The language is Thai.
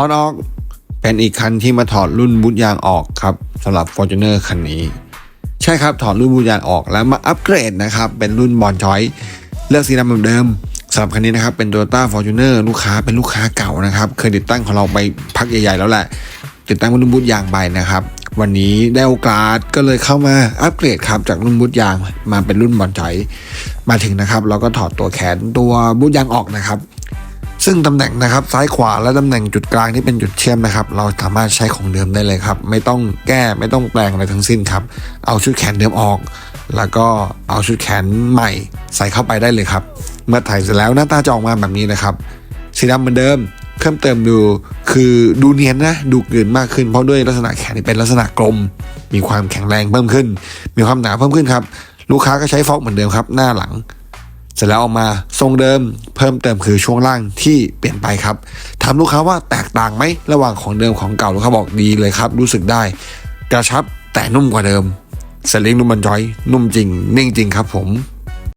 อดออกเป็นอีกคันที่มาถอดรุ่นบูทยางออกครับสำหรับ Fortuner คันนี้ ใช่ครับถอดรุ่นบูทยางออกแล้วมาอัปเกรดนะครับเป็นรุ่นบอลจอยเลือกสีดำแบบเดิมสำหรับคันนี้นะครับเป็น Toyota Fortuner ลูกค้าเป็นลูกค้าเก่านะครับเคยติดตั้งของเราไปพักใหญ่ๆแล้วแหละ ติดตั้งรุ่นบูทยางไปนะครับ วันนี้ได้โอกาสก็เลยเข้ามาอัปเกรดครับจากรุ่นบูทยางมาเป็นรุ่นบอลจอยมาถึงนะครับ เราก็ถอดตัวแขนตัวบูทยางออกนะครับ ซึ่งตำแหน่งนะครับซ้ายขวาและตำแหน่งจุดกลางที่เป็นจุดเชื่อมนะครับ เราสามารถใช้ของเดิมได้เลยครับ ไม่ต้องแก้ไม่ต้องแปลงอะไรทั้งสิ้นครับ เอาชุดแขนเดิมออก แล้วก็เอาชุดแขนใหม่ใส่เข้าไปได้เลยครับ เมื่อถ่ายเสร็จแล้วหน้าตาจะออกมาแบบนี้นะครับ สีดำเหมือนเดิมเพิ่มเติมดูคือดูเนียนนะดูเกินมากขึ้นเพราะด้วยลักษณะแขนที่เป็นลักษณะกลม มีความแข็งแรงเพิ่มขึ้น มีความหนาเพิ่มขึ้นครับ ลูกค้าก็ใช้ฟอกเหมือนเดิมครับ หน้าหลัง เสร็จแล้วออกมาทรงเดิมเพิ่มเติมคือช่วงล่างที่เปลี่ยนไปครับถามลูกค้าว่าแตกต่างไหมระหว่างของเดิมของเก่าลูกค้าบอกดีเลยครับ รู้สึกได้ กระชับแต่นุ่มกว่าเดิมสลิงนุ่มบรรจอย นุ่มจริง นิ่งจริงครับผม